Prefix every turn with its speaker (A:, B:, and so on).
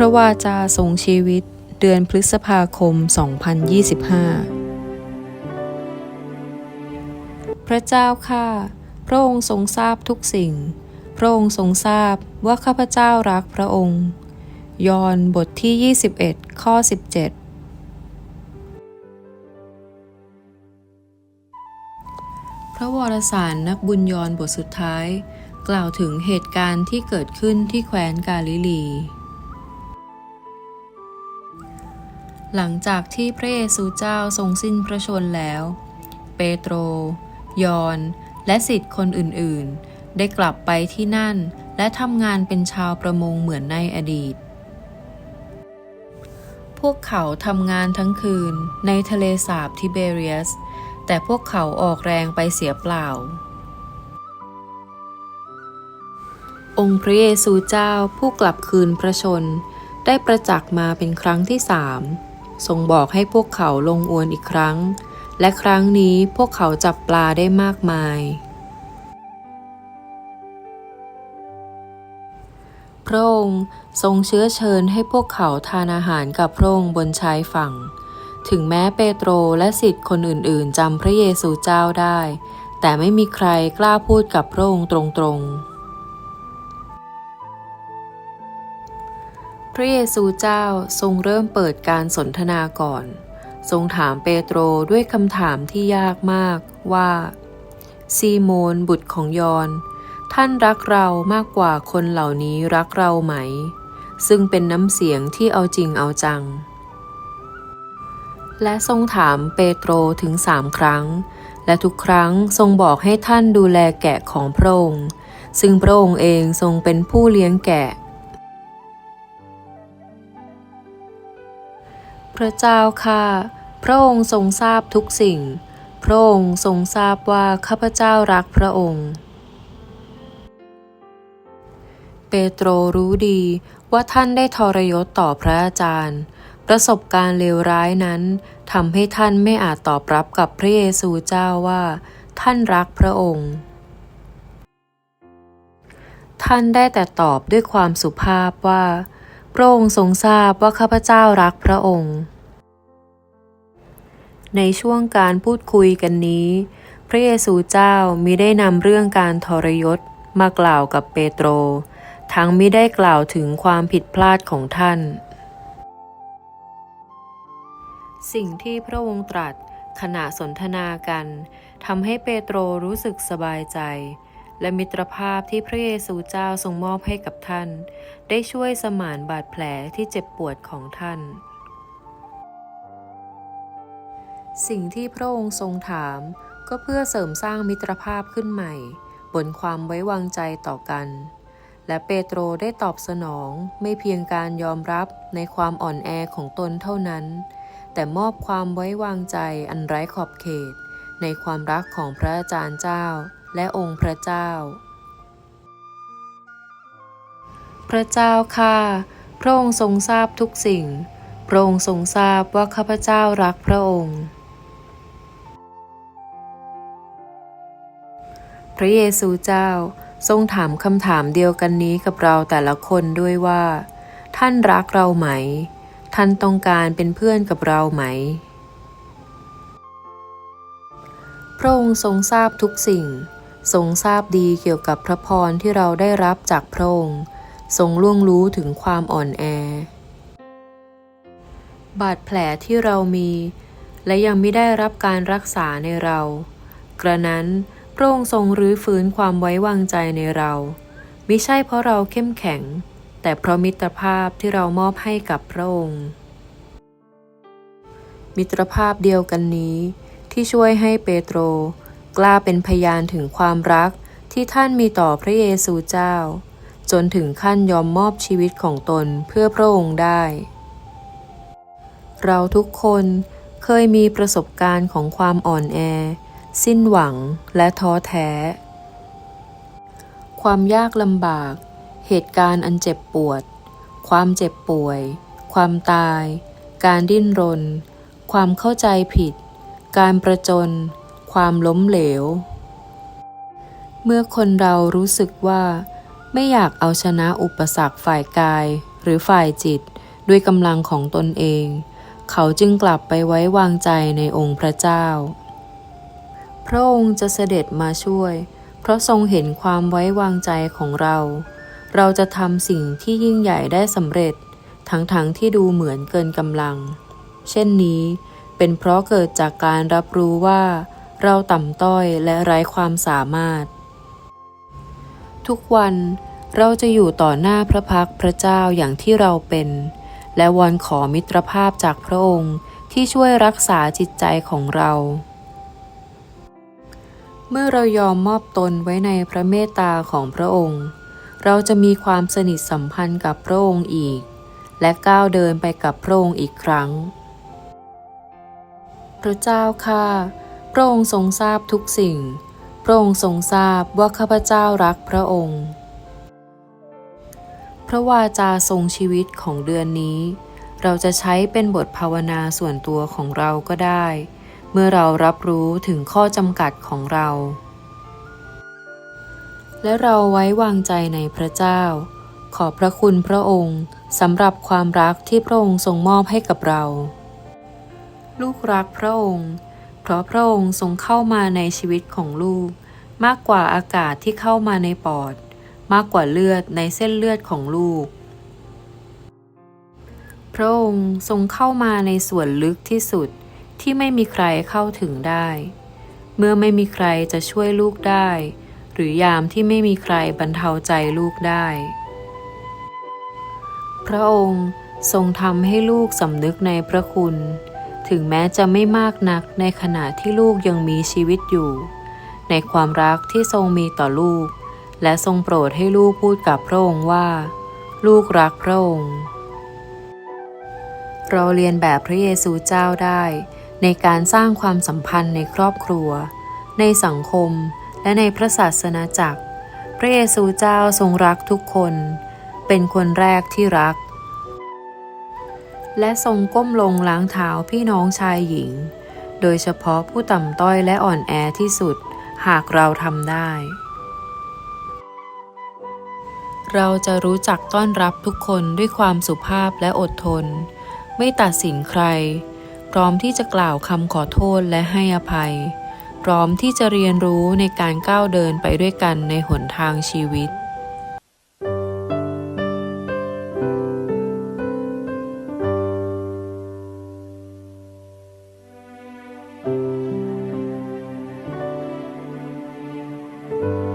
A: พระวาจาทรงชีวิต เดือนพฤษภาคม 2025 พระเจ้าข้าพระองค์ทรงทราบทุกสิ่ง พระองค์ทรงทราบว่าข้าพเจ้ารักพระองค์ ยอห์นบทที่ 21 ข้อ 17พระวรสารนักบุญยอห์นบทสุดท้าย กล่าวถึงเหตุการณ์ที่เกิดขึ้นที่แคว้นกาลิลี หลังจากที่พระเยซูเจ้าทรงสิ้นพระชนแล้ว เปโตร ยอน และสิทธิ์คนอื่นๆ ได้กลับไปที่นั่นและทำงานเป็นชาวประมงเหมือนในอดีต พวกเขาทำงานทั้งคืนในทะเลสาบทิเบเรียส แต่พวกเขาออกแรงไปเสียเปล่า องค์พระเยซูเจ้าผู้กลับคืนพระชน ได้ประจักษ์มาเป็นครั้งที่สาม ทรงบอกให้พวกเขาลงอวนอีกครั้ง และครั้งนี้พวกเขาจับปลาได้มากมาย พระองค์ทรงเชื้อเชิญให้พวกเขาทานอาหารกับพระองค์บนชายฝั่ง ถึงแม้เปโตรและสิทธิ์คนอื่นๆจำพระเยซูเจ้าได้ แต่ไม่มีใครกล้าพูดกับพระองค์ตรงๆ พระเยซูเจ้าทรงเริ่มเปิดการสนทนาก่อน ทรงถามเปโตรด้วยคำถามที่ยากมากว่า ซีโมนบุตรของยอนท่านรักเรามากกว่าคนเหล่านี้รักเราไหม ซึ่งเป็นน้ำเสียงที่เอาจริงเอาจัง และทรงถามเปโตรถึงสามครั้ง และทุกครั้งทรงบอกให้ท่านดูแลแกะของพระองค์ ซึ่งพระองค์เองทรงเป็นผู้เลี้ยงแกะ พระเจ้าข้าพระองค์ทรงทราบทุกสิ่ง พระองค์ทรงทราบว่าข้าพเจ้ารักพระองค์ เปโตรรู้ดีว่าท่านได้ทรยศต่อพระอาจารย์ ประสบการณ์เลวร้ายนั้นทำให้ท่านไม่อาจตอบรับกับพระเยซูเจ้าว่า ท่านรักพระองค์ ท่านได้แต่ตอบด้วยความสุภาพว่า พระองค์ทรงทราบว่าข้าพเจ้ารักพระองค์ ในช่วงการพูดคุยกันนี้ พระเยซูเจ้ามิได้นำเรื่องการทรยศมากล่าวกับเปโตร ทั้งมิได้กล่าวถึงความผิดพลาดของท่าน สิ่งที่พระองค์ตรัสขณะสนทนากันทำให้เปโตรรู้สึกสบายใจ และมิตรภาพที่พระเยซูเจ้าทรงมอบให้กับท่าน ได้ช่วยสมานบาดแผลที่เจ็บปวดของท่าน สิ่งที่พระองค์ทรงถามก็เพื่อเสริมสร้างมิตรภาพขึ้นใหม่ บนความไว้วางใจต่อกัน และเปโตรได้ตอบสนองไม่เพียงการยอมรับในความอ่อนแอของตนเท่านั้น แต่มอบความไว้วางใจอันไร้ขอบเขต ในความรักของพระอาจารย์เจ้า และองค์พระเจ้า พระเจ้าข้าพระองค์ทรงทราบทุกสิ่ง พระองค์ทรงทราบว่าข้าพเจ้ารักพระองค์ พระเยซูเจ้าทรงถามคำถามเดียวกันนี้กับเราแต่ละคนด้วยว่า ท่านรักเราไหม ท่านต้องการเป็นเพื่อนกับเราไหม พระองค์ทรงทราบทุกสิ่ง ทรงทราบดีเกี่ยวกับพระพรที่เราได้รับจากพระองค์ ทรงล่วงรู้ถึงความอ่อนแอ บาดแผลที่เรามี และยังไม่ได้รับการรักษาในเรา กระนั้นพระองค์ทรงรื้อฟื้นความไว้วางใจในเรา มิใช่เพราะเราเข้มแข็ง แต่เพราะมิตรภาพที่เรามอบให้กับพระองค์ มิตรภาพเดียวกันนี้ที่ช่วยให้เปโตร กล้าเป็นพยานถึงความรักที่ท่านมีต่อพระเยซูเจ้า จนถึงขั้นยอมมอบชีวิตของตนเพื่อพระองค์ได้ เราทุกคนเคยมีประสบการณ์ของความอ่อนแอ สิ้นหวังและท้อแท้ ความยากลำบาก เหตุการณ์อันเจ็บปวด ความเจ็บป่วย ความตาย การดิ้นรน ความเข้าใจผิด การประจน ความล้มเหลว เมื่อคนเรารู้สึกว่า ไม่อยากเอาชนะอุปสรรคฝ่ายกายหรือฝ่ายจิตด้วยกำลังของตนเอง เขาจึงกลับไปไว้วางใจในองค์พระเจ้า พระองค์จะเสด็จมาช่วย เพราะทรงเห็นความไว้วางใจของเรา เราจะทำสิ่งที่ยิ่งใหญ่ได้สำเร็จ ทั้งๆทที่ดูเหมือนเกินกำลัง เช่นนี้เป็นเพราะเกิดจากการรับรู้ว่า เราต่ำต้อยและไร้ความสามารถ ทุกวันเราจะอยู่ต่อหน้าพระพักพระเจ้าอย่างที่เราเป็น และวอนขอมิตรภาพจากพระองค์ที่ช่วยรักษาจิตใจของเรา เมื่อเรายอมมอบตนไว้ในพระเมตตาของพระองค์ เราจะมีความสนิทสัมพันธ์กับพระองค์อีก และก้าวเดินไปกับพระองค์อีกครั้ง พระเจ้าข้า ระองค์ทรงทราบทุกสิ่ง พระองค์ทรงทราบว่าข้าพเจ้ารักพระองค์ พระวาจาทรงชีวิตของเดือนนี้ เราจะใช้เป็นบทภาวนาส่วนตัวของเราก็ได้ เมื่อเรารับรู้ถึงข้อจำกัดของเรา และเราไว้วางใจในพระเจ้า ขอบพระคุณพระองค์สำหรับความรักที่พระองค์ทรงมอบให้กับเรา ลูกรักพระองค์ เพราะพระองค์ทรงเข้ามาในชีวิตของลูก มากกว่าอากาศที่เข้ามาในปอด มากกว่าเลือดในเส้นเลือดของลูก พระองค์ทรงเข้ามาในส่วนลึกที่สุดที่ไม่มีใครเข้าถึงได้ เมื่อไม่มีใครจะช่วยลูกได้ หรือยามที่ไม่มีใครบรรเทาใจลูกได้ พระองค์ทรงทำให้ลูกสำนึกในพระคุณ ถึงแม้จะไม่มากนักในขณะที่ลูกยังมีชีวิตอยู่ ในความรักที่ทรงมีต่อลูก และทรงโปรดให้ลูกพูดกับพระองค์ว่า ลูกรักพระองค์ เราเรียนแบบพระเยซูเจ้าได้ ในการสร้างความสัมพันธ์ในครอบครัว ในสังคมและในพระศาสนาจักร พระเยซูเจ้าทรงรักทุกคน เป็นคนแรกที่รัก และทรงก้มลงล้างเท้าพี่น้องชายหญิง โดยเฉพาะผู้ต่ำต้อยและอ่อนแอที่สุด หากเราทำได้ เราจะรู้จักต้อนรับทุกคนด้วยความสุภาพและอดทน ไม่ตัดสินใคร พร้อมที่จะกล่าวคำขอโทษและให้อภัย พร้อมที่จะเรียนรู้ในการก้าวเดินไปด้วยกันในหนทางชีวิต Amen.